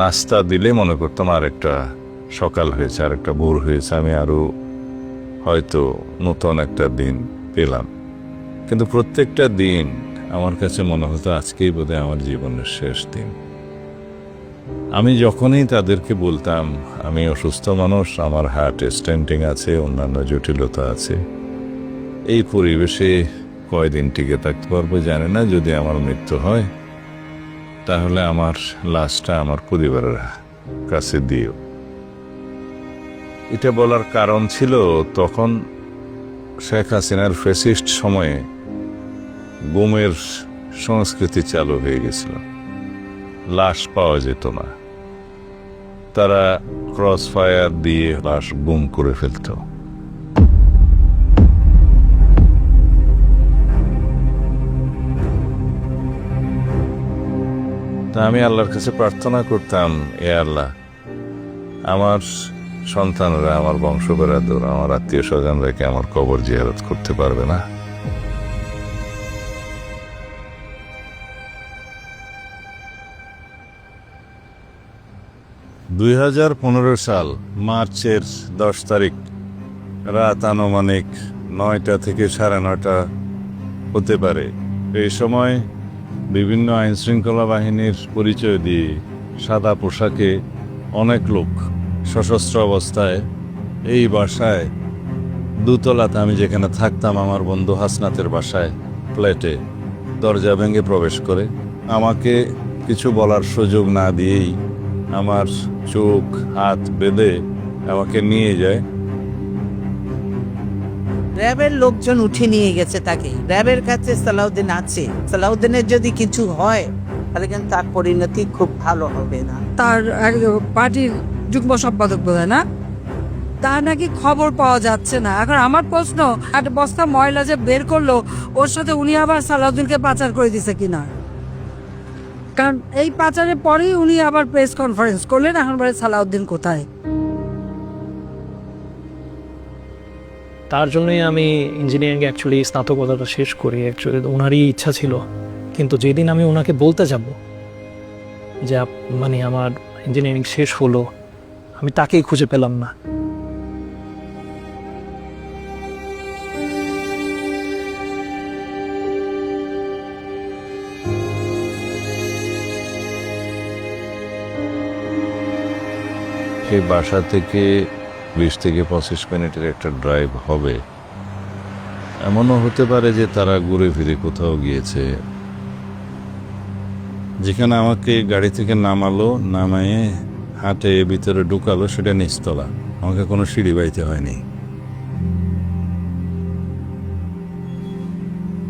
নাস্তা দিলে মনে করতাম আর একটা সকাল হয়েছে, আর একটা ভোর হয়েছে, আমি আরও হয়তো নতুন একটা দিন পেলাম। কিন্তু প্রত্যেকটা দিন আমার কাছে মনে হতো আজকেই বোধহয় আমার জীবনের শেষ দিন। আমি যখনই তাদেরকে বলতাম, আমি অসুস্থ মানুষ, আমার হার্ট স্ট্যান্ডিং আছে, অন্যান্য জটিলতা আছে, এই পরিবেশে কয়দিন টিকে থাকতে পারব জানি না, যদি আমার মৃত্যু হয় তাহলে আমার লাশটা আমার পরিবারের কাছে দিও। এটা বলার কারণ ছিল তখন শেখ হাসিনার ফেসিস্ট সময়ে গুমের সংস্কৃতি চালু হয়ে গেছিল। লাশ পাওয়া যেত না। তারা ক্রস ফায়ার দিয়ে লাশ গুম করে ফেলতো। তা আমি আল্লাহর কাছে প্রার্থনা করতাম এ আল্লাহ, আমার সন্তানরা, আমার বংশ বেড়াদর আমার আত্মীয় স্বজনরা কি আমার কবর জিয়ারত করতে পারবে না? দুই হাজার পনেরো সাল, মার্চের দশ তারিখ, রাত আনুমানিক নয়টা থেকে সাড়ে নয়টা হতে পারে। এই সময় বিভিন্ন আইন শৃঙ্খলা বাহিনীর পরিচয় দিয়ে সাদা পোশাকে অনেক লোক সশস্ত্র অবস্থায় এই বাসায়, দুতলাতে আমি যেখানে থাকতাম আমার বন্ধু হাসনাতের বাসায়, ফ্ল্যাটে দরজা ভেঙে প্রবেশ করে। আমাকে কিছু বলার সুযোগ না দিয়েই আমার চোখ, হাত বেঁধে আমাকে নিয়ে যায়। র্যাবের লোকজন উঠে নিয়ে গেছে তাকে। র্যাবের কাছে সালাউদ্দিন আছে। সালাউদ্দিনের যদি কিছু হয়, তাহলে কিন্তু তার পরিণতি খুব ভালো হবে না। তার পার্টির যুগ্ম সম্পাদক বোধ না? তার নাকি খবর পাওয়া যাচ্ছে না। এখন আমার প্রশ্ন একটা বস্তা ময়লা যে বের করল, ওর সাথে উনি আবার সালাউদ্দিনকে পাচার করে দিছে কিনা কারণ এই পাচারের পরেই উনি আবার প্রেস কনফারেন্স করলেন, এখন সালাউদ্দিন কোথায়? তার জন্যই আমি ইঞ্জিনিয়ারিং অ্যাকচুয়ালি স্নাতকতাটা শেষ করি অ্যাকচুয়ালি ওনারই ইচ্ছা ছিল। কিন্তু যেদিন আমি ওনাকে বলতে যাব যে মানে আমার ইঞ্জিনিয়ারিং শেষ হলো, আমি তাকেই খুঁজে পেলাম না। সেই বাসা থেকে বিশ থেকে পঁচিশ মিনিটের একটা ড্রাইভ হবে। এমনও হতে পারে যে তারা ঘুরে ফিরে কোথাও গিয়েছে। যেখানে আমাকে গাড়ি থেকে নামালো, নামায়ে হাটে ভিতরে ঢুকালো, সেটা নিচতলা। আমাকে কোনো সিঁড়ি বাইতে হয়নি।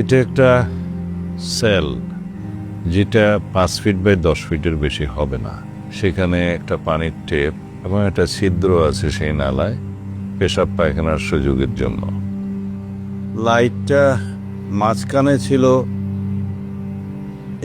এটা একটা সেল, যেটা পাঁচ ফিট বাই দশ ফিটের বেশি হবে না। সেখানে একটা পানির টেপ এবং একটা ছিদ্র আছে সেই নালায় পেশাব পায়খানার সুযোগের জন্য। লাইটটা মাঝখানে ছিল।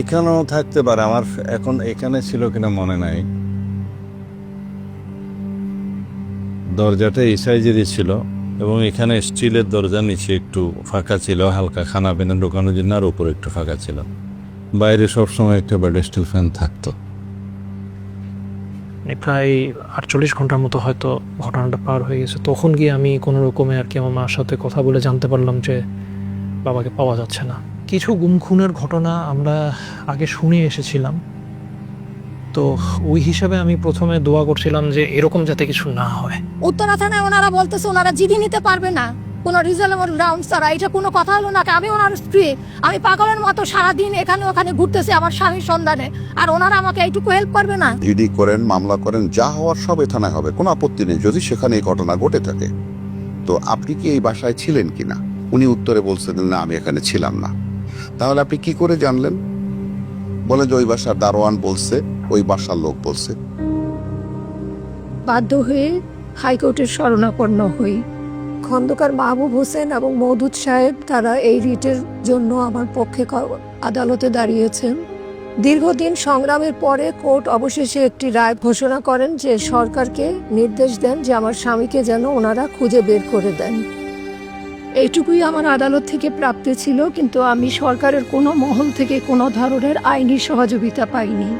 এখানেও থাকতে পারে, আমার এখন এখানে ছিল কিনা মনে নাই। দরজাটা এই সাইজেরই ছিল এবং এখানে স্টিলের দরজা নিচে একটু ফাঁকা ছিল, হালকা খানা পেনা ঢোকানোর জন্য আর উপরে একটু ফাঁকা ছিল। বাইরে সবসময় একটা বেড স্টিল ফ্যান থাকতো। প্রায় আটচল্লিশ ঘণ্টার মতো হয়তো ঘটনাটা পার হয়ে গেছে। তখন গিয়ে আমি কোনো রকমে আর কি আমার মার সাথে কথা বলে জানতে পারলাম যে বাবাকে পাওয়া যাচ্ছে না। কিছু গুম খুনের ঘটনা আমরা আগে শুনে এসেছিলাম। তো ওই হিসাবে আমি প্রথমে দোয়া করছিলাম যে এরকম যাতে কিছু না হয়। উত্তরা থানায় ওনারা বলতেছে, ওনারা জিডি নিতে পারবে না। কোনো রিজনেবল গ্রাউন্ড ছাড়া এটা কোনো কথা হলো না। আমি ওনার স্ত্রী আমি পাগলের মতো সারাদিন এখানে ওখানে ঘুরতেছি আমার স্বামীর সন্ধানে আর ওনারা আমাকে এইটুকু হেল্প করবে না? জিডি করেন মামলা করেন যা হওয়ার সব এ থানায় হবে কোনো আপত্তি নেই যদি সেখানে এই ঘটনা ঘটে থাকে। তো আপনি কি এই বাসায় ছিলেন কি না? উনি উত্তরে বলছেন না আমি এখানে ছিলাম না। তাহলে আপনি কি করে জানলেন? বলে যে ওই বাসার দারোয়ান বলছে ওই বাসার লোক বলছে। বাধ্য হয়ে হাইকোর্টের শরণাপন্ন হই। খন্দকার মাহবুব হোসেন এবং মৌদুদ সাহেব তারা এই রিটের জন্য আমার পক্ষে আদালতে দাঁড়িয়েছেন। দীর্ঘদিন সংগ্রামের পরে কোর্ট অবশেষে একটি রায় ঘোষণা করেন যে সরকারকে নির্দেশ দেন যে আমার স্বামীকে যেন ওনারা খুঁজে বের করে দেন। এইটুকুই আমার আদালত থেকে প্রাপ্তি ছিল, কিন্তু আমি সরকারের কোনো মহল থেকে কোনো ধরনের আইনি সহযোগিতা পাইনি।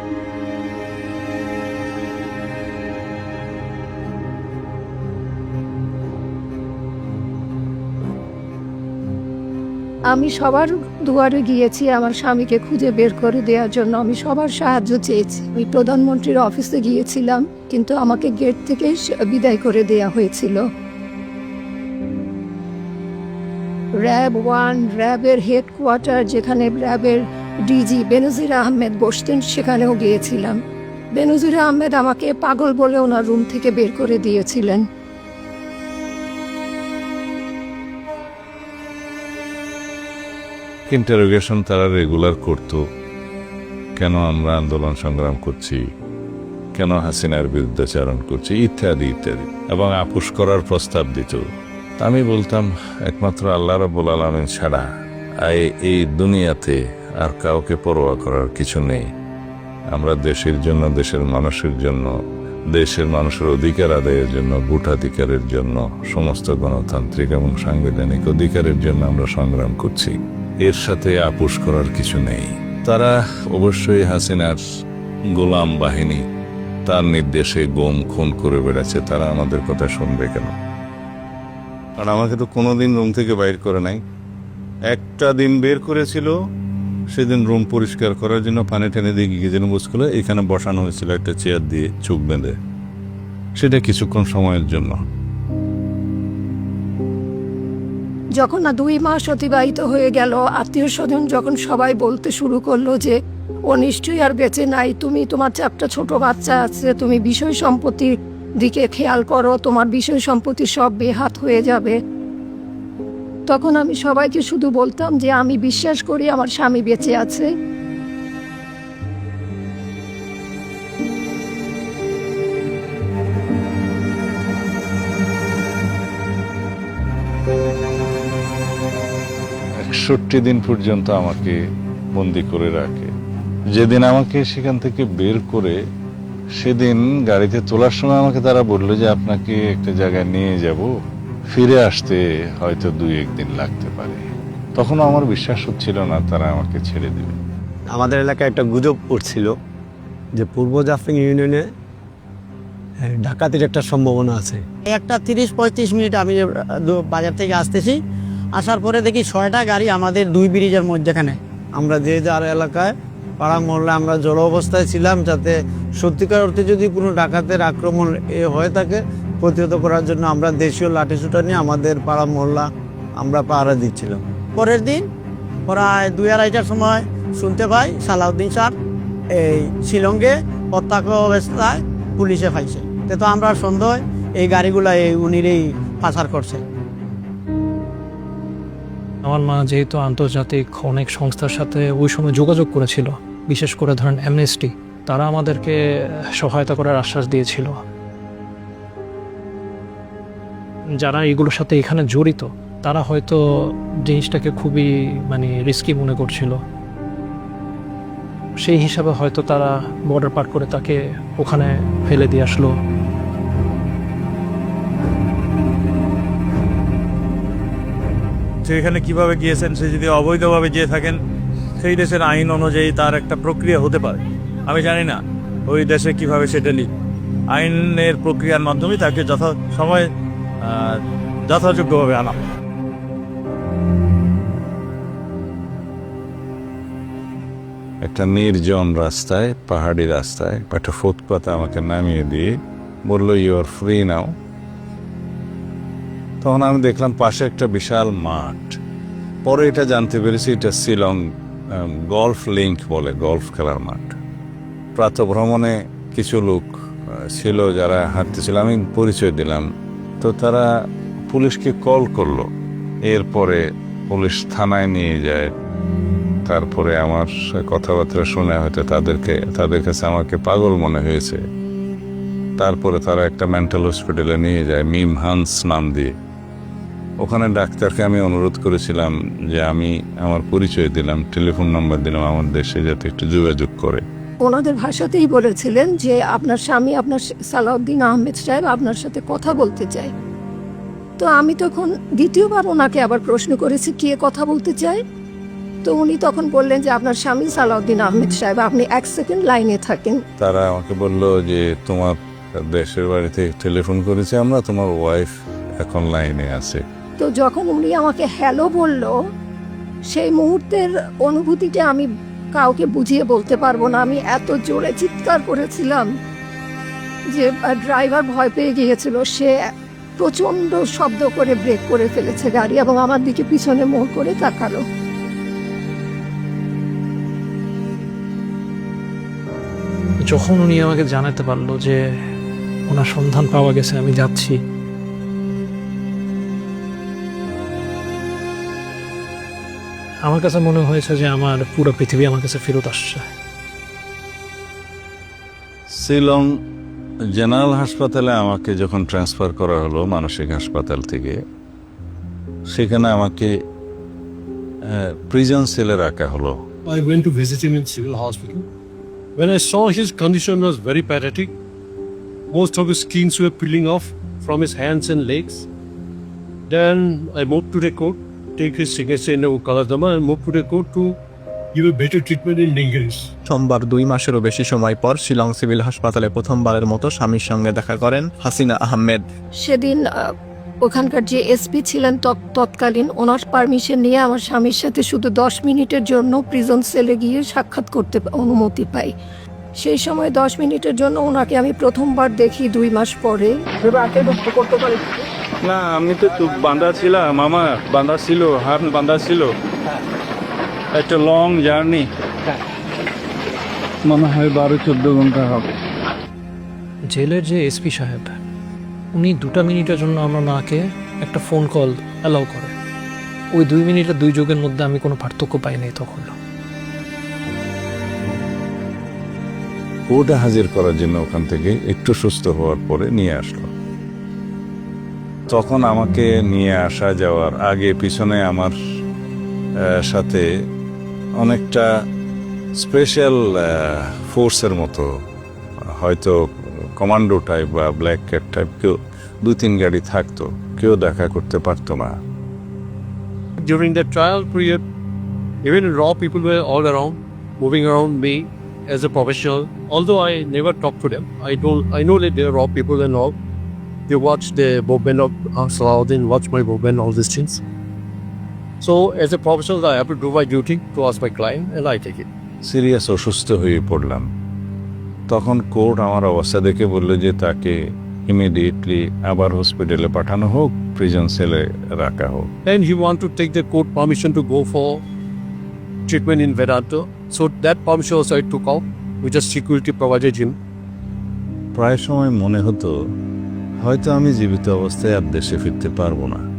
আমি সবার দুয়ারে গিয়েছি, আমার স্বামীকে খুঁজে বের করে দেওয়ার জন্য আমি সবার সাহায্য চেয়েছি। আমি প্রধানমন্ত্রীর অফিসে গিয়েছিলাম, কিন্তু আমাকে গেট থেকে বিদায় করে দেয়া হয়েছিল। র্যাব ওয়ান, র্যাবের হেডকোয়ার্টার যেখানে র্যাবের ডিজি বেনজির আহমেদ বসতেন, সেখানেও গিয়েছিলাম। বেনজির আহমেদ আমাকে পাগল বলে ওনার রুম থেকে বের করে দিয়েছিলেন। ইন্টারোগেশন তারা রেগুলার করত। কেন আমরা আন্দোলন সংগ্রাম করছি? কেন হাসিনার বিরুদ্ধাচারণ করছি? ইত্যাদি ইত্যাদি। এবং আপোষ করার প্রস্তাব দিত। আমি বলতাম, একমাত্র আল্লাহ রব্বুল আলমিন ছাড়া এই দুনিয়াতে আর কাউকে পরোয়া করার কিছু নেই। আমরা দেশের জন্য, দেশের মানুষের জন্য, দেশের মানুষের অধিকার আদায়ের জন্য, ভোটাধিকারের জন্য, সমস্ত গণতান্ত্রিক এবং সাংবিধানিক অধিকারের জন্য আমরা সংগ্রাম করছি। এর সাথে আপোষ করার কিছু নেই। তারা অবশ্যই হাসিনার গোলাম বাহিনী। তার নির্দেশে গোম খুন করে বেড়াচ্ছে। তারা আমাদের কথা শুনবে কেন? আর আমাকে তো কোনোদিন রুম থেকে বাইর করে নাই। একটা দিন বের করেছিল, সেদিন রুম পরিষ্কার করার জন্য পানি টেনে দিয়ে গিয়ে যেন বুঝছিল এখানে বসানো হয়েছিল একটা চেয়ার দিয়ে চোখ বেঁধে। সেটা কিছুক্ষণ সময়ের জন্য। যখন না দুই মাস অতিবাহিত হয়ে গেল, আত্মীয় স্বজন যখন সবাই বলতে শুরু করল যে, ও নিশ্চয়ই আর বেঁচে নাই, তুমি তোমার চারটা ছোট বাচ্চা আছে, তুমি বিষয় সম্পত্তির দিকে খেয়াল করো, তোমার বিষয় সম্পত্তি সব বেহাত হয়ে যাবে। তখন আমি সবাইকে শুধু বলতাম যে, আমি বিশ্বাস করি আমার স্বামী বেঁচে আছে। একষট্টি দিন পর্যন্ত আমাকে বন্দি করে রাখে। যেদিন আমাকে সেখান থেকে বের করে সেদিন গাড়িতে তোলার সময় আমাকে তারা বলল যে আপনাকে একটা জায়গায় নিয়ে যাব। ফিরে আসতে হয়তো দুই একদিন লাগতে পারে। তখনও আমার বিশ্বাস হচ্ছিল না তারা আমাকে ছেড়ে দেবে। আমাদের এলাকায় একটা গুজব উঠছিল যে পূর্ব জাফরিং ইউনিয়নে ডাকাতির একটা সম্ভাবনা আছে। একটা তিরিশ পঁয়ত্রিশ মিনিট আমি বাজার থেকে আসতেছি। আসার পরে দেখি ছয়টা গাড়ি আমাদের দুই ব্রিজের মধ্যেখানে। আমরা যে যার এলাকায় পাড়া মহল্লা আমরা জড় অবস্থায় ছিলাম যাতে সত্যিকার অর্থে যদি কোনো ডাকাতের আক্রমণ এ হয়ে থাকে প্রতিহত করার জন্য আমরা দেশীয় লাঠিসুটা নিয়ে আমাদের পাড়া মহল্লা আমরা পাহারা দিচ্ছিলাম। পরের দিন প্রায় দুই আড়াইটার সময় শুনতে পাই সালাউদ্দিন স্যার এই শিলংয়ে প্রত্যক্ষ অবস্থায় পুলিশে পাইছে তে তো আমরা সন্দেহ এই গাড়িগুলা এই উনিরই পাচার করছে। আমার মা যেহেতু আন্তর্জাতিক অনেক সংস্থার সাথে ওই সময় যোগাযোগ করেছিল, বিশেষ করে ধরেন অ্যামনেস্টি তারা আমাদেরকে সহায়তা করার আশ্বাস দিয়েছিল। যারা এগুলোর সাথে এখানে জড়িত, তারা হয়তো জিনিসটাকে খুবই মানে রিস্কি মনে করছিল। সেই হিসাবে হয়তো তারা বর্ডার পার করে তাকে ওখানে ফেলে দিয়ে আসলো। সেখানে কীভাবে গিয়েছেন, সে যদি অবৈধভাবে যেয়ে থাকেন, সেই দেশের আইন অনুযায়ী তার একটা প্রক্রিয়া হতে পারে। আমি জানি না ওই দেশে কীভাবে সেটা নি আইনের প্রক্রিয়ার মাধ্যমে তাকে যথা সময় যথাযোগ্যভাবে আনা। একটা নির্জন রাস্তায়, পাহাড়ি রাস্তায়, একটা ফুটপাতে আমাকে নামিয়ে দিয়ে বলল ইউ আর ফ্রি নাও তখন আমি দেখলাম পাশে একটা বিশাল মাঠ। পরে এটা জানতে পেরেছি, এটা শিলং গলফ লিঙ্ক বলে, গলফ খেলার মাঠ। প্রাতঃভ্রমণে কিছু লোক ছিল যারা হাঁটতেছিল, আমি পরিচয় দিলাম। তো তারা পুলিশকে কল করল। এরপরে পুলিশ থানায় নিয়ে যায়। তারপরে আমার কথাবার্তা শুনে হয়তো তাদেরকে, তাদের কাছে আমাকে পাগল মনে হয়েছে। তারপরে তারা একটা মেন্টাল হসপিটালে নিয়ে যায়, মিম হান্স নাম দিয়ে। ওখানে ডাক্তারকে আমি অনুরোধ করেছিলাম যে আমি আমার পরিচয় দিলাম টেলিফোন নাম্বার দিলাম আমার দেশে যাতে একটু যোগাযোগ করে। ওনাদের ভাষাতেই বলেছিলেন যে আপনার স্বামী আপনার সালাউদ্দিন আহমেদ সাহেব আপনার সাথে কথা বলতে চায়। তো আমি তখন দ্বিতীয়বার ওনাকে আবার প্রশ্ন করেছি কে কথা বলতে চায়? তো উনি তখন বললেন যে আপনার স্বামী সালাউদ্দিন আহমেদ সাহেব আপনি এক সেকেন্ড লাইনে থাকেন। তারা আমাকে বলল যে তোমার দেশের বাড়িতে টেলিফোন করেছে আমরা তোমার ওয়াইফ এখন লাইনে আছে। তো যখন উনি আমাকে হ্যালো বলল, সেই মুহূর্তের অনুভূতিটা আমি কাউকে বুঝিয়ে বলতে পারব না। আমি এত জোরে চিৎকার করেছিলাম যে ড্রাইভার ভয় পেয়ে গিয়েছিল। সে প্রচণ্ড শব্দ করে ব্রেক করে ফেলেছে গাড়ি এবং আমার দিকে পিছনে মোড় করে তাকালো। যখন উনি আমাকে জানাতে পারল যে ওনার সন্ধান পাওয়া গেছে, আমি যাচ্ছি আমার কাছে মনে হয়েছে যে আমার পুরো পৃথিবী আমার কাছে ফেরত আসছে শিলং জেনারেল হাসপাতালে আমাকে যখন ট্রান্সফার করা হলো মানসিক হাসপাতাল থেকে সেখানে আমাকে প্রিজন সেলে রাখা হলো I went to visit him in civil hospital. When I saw his condition was very pathetic, most of his skins were peeling off from his hands and legs. Then I moved to the court, take his signature in the Kaladama and moved to the court to give a better treatment in English. সোমবার দুই মাসেরও বেশি সময় পর Shillong civil হাসপাতালে প্রথমবারের মতো স্বামীর সঙ্গে দেখা করেন হাসিনা আহমেদ। সেদিন আহ, ওখানকার যে এসপি ছিলেন তৎ- তৎকালীন ওনার পারমিশন নিয়ে আমার স্বামীর সাথে শুধু দশ মিনিটের জন্য প্রিজন সেলে গিয়ে সাক্ষাৎ করতে অনুমতি পাই। সেই সময় দশ মিনিটের জন্য ওনাকে আমি প্রথমবার দেখি দুই মাস পরে? না আমি তো তো বাঁধা ছিলাম আমার বাঁধা ছিল হাত বাঁধা ছিল। একটা লং জার্নি মনে হয় বারো চোদ্দ ঘণ্টা হবে। জেলের যে এসপি সাহেব উনি দুটা মিনিটের জন্য আমার মাকে একটা ফোন কল অ্যালাউ করে। ওই দুই মিনিটের দুই যুগের মধ্যে আমি কোনো পার্থক্য পাইনি তখন। কোর্টে হাজির করার জন্য ওখান থেকে একটু সুস্থ হওয়ার পরে নিয়ে আসলো। তখন আমাকে নিয়ে আসা যাওয়ার আগে পিছনে আমার সাথে অনেকটা স্পেশাল ফোর্সের মতো, হয়তো কমান্ডো টাইপ বা ব্ল্যাক ক্যাট টাইপ কেউ দু তিন গাড়ি থাকতো, কেউ দেখা করতে পারতো না। During the trial period even our people were all around moving around me as a professional although I never talk to them I don't I know let their people and all They watch the movement of uh, Salahuddin, watch my movement, all these things. So, as a professional, I have to do my duty to ask my client, and I take it. Serious অসুস্থ হয়ে পড়লাম তখন court আমার অবস্থা দেখে বলল যে তাকে ইমিডিয়েটলি আবার হসপিটালে পাঠানো হোক প্রিজন সেলে রাখা হোক And he want to take the court permission to go for treatment in Vedanta. So that permission also I took out, which is security provided him. প্রায় সময় মনে হতো হয়তো আমি জীবিত অবস্থায় আর দেশে ফিরতে পারব না।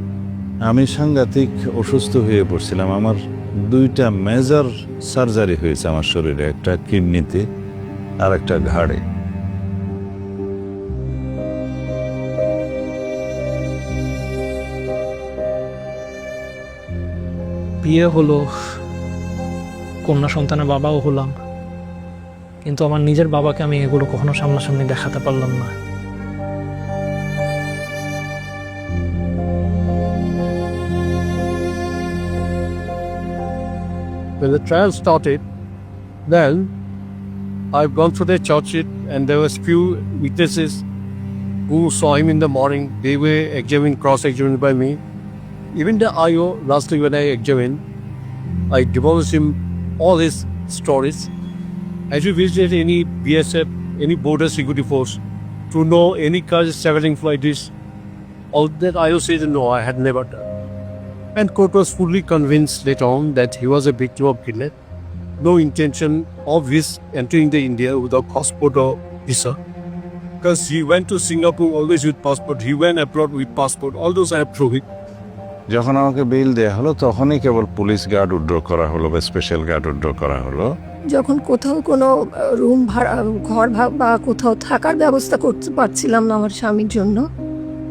আমি সাংঘাতিক অসুস্থ হয়ে পড়ছিলাম। আমার দুইটা মেজর সার্জারি হয়েছে আমার শরীরে, একটা কিডনিতে আর একটা ঘাড়ে। বিয়ে হলো, কন্যা সন্তানের বাবাও হলাম। কিন্তু আমার নিজের বাবাকে আমি এগুলো কখনো সামনাসামনি দেখাতে পারলাম না। When the trial started, then I've gone through the church it, and there was few witnesses who saw him in the morning. They were examined, cross-examined by me. Even the IO, lastly when I examined, I divulged him all his stories. As you visited any BSF, any border security force, to know any cars traveling like this, all that IO said no, I had never done. And court was fully convinced later on that he was a victim of kidnap. No intention of his entering the India without passport or visa. Because he went to Singapore always with passport. He went abroad with passport. All those I have proved. যখন আমাকে bell দেয়া হলো তখনই কেবল police guard Woodrow করা হলো বা special guard Woodrow করা হলো যখন কোথাও কোনো রুম ভাড়া ঘর বা কোথাও থাকার ব্যবস্থা করতে পারছিলাম না আমার স্বামীর জন্য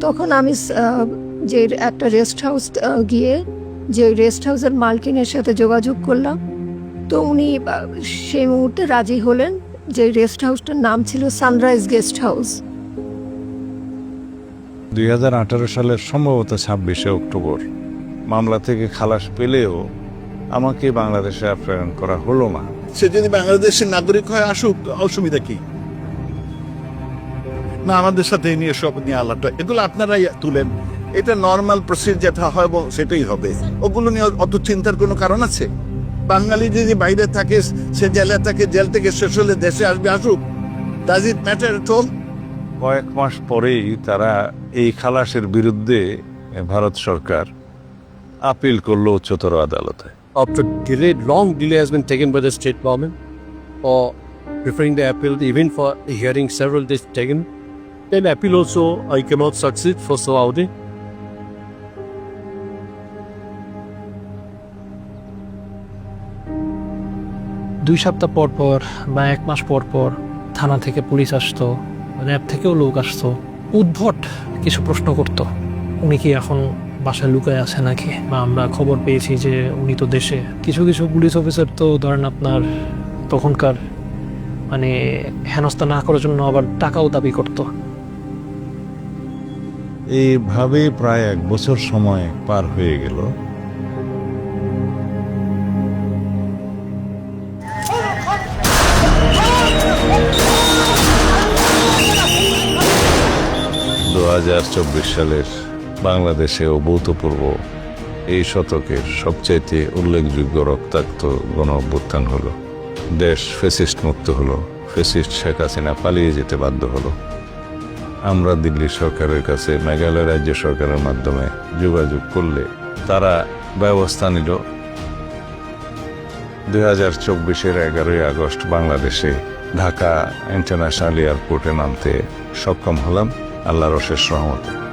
তখন আমি যে একটা রেস্ট হাউস গিয়ে যে রেস্ট হাউসের মালকিনের সাথে যোগাযোগ করলাম। তো উনি সেই মুহূর্তে রাজি হলেন যে রেস্ট হাউসটার নাম ছিল সানরাইজ গেস্ট হাউস দু হাজার আঠেরো সালের সম্ভবত ছাব্বিশে অক্টোবর। মামলা থেকে খালাস পেলেও আমাকে বাংলাদেশে আপ্যায়ন করা হলো না। সে যদি বাংলাদেশের নাগরিক হয় আসুক অসুবিধা কি? না আমাদের সাথে এই নিয়ে সব নিয়ে আলাদা এগুলো আপনারাই তুলেন। এটা নর্মাল প্রসিড যেটা হবে সেটাই হবে। ওগুলো নিয়ে অত চিন্তার কোনো কারণ আছে? বাঙালি যদি বাইরে থাকে সে জেলে থাকে জেল থেকে শেষ হলে দেশে আসবে আসুক। ডাজ ইট ম্যাটার তো কয়েক মাস পরেই তারা এই খালাসের বিরুদ্ধে ভারত সরকার আপিল করল উচ্চতর আদালতে। After delay long delay has been taken by the state government or preferring the appeal even for hearing several days taken then appeal also I cannot succeed for so out দুই সপ্তাহ পর পর বা এক মাস পর পর থানা থেকে পুলিশ আসতো, র্যাব থেকেও লোক আসতো, উদ্ভট কিছু প্রশ্ন করত। উনি কি এখন বাসায় লুকায় আছে নাকি? বা আমরা খবর পেয়েছি যে উনি তো দেশে। কিছু কিছু পুলিশ অফিসার তো ধরেন আপনার তখনকার মানে হেনস্থা না করার জন্য আবার টাকাও দাবি করতো। এইভাবে প্রায় এক বছর সময় পার হয়ে গেল। দু হাজার চব্বিশ সালের বাংলাদেশে অভূতপূর্ব এই শতকের সবচাইতে উল্লেখযোগ্য রক্তাক্ত গণ অভ্যুত্থান হলো। দেশ ফেসিস্ট মুক্ত হলো ফেসিস্ট শেখ হাসিনা পালিয়ে যেতে বাধ্য হলো। আমরা দিল্লি সরকারের কাছে, মেঘালয় রাজ্য সরকারের মাধ্যমে যোগাযোগ করলে তারা ব্যবস্থা নিল। দুই হাজার চব্বিশের এগারোই আগস্ট বাংলাদেশে ঢাকা ইন্টারন্যাশনাল এয়ারপোর্টে নামতে সক্ষম হলাম। আল্লাহর অশেষ রহমতে।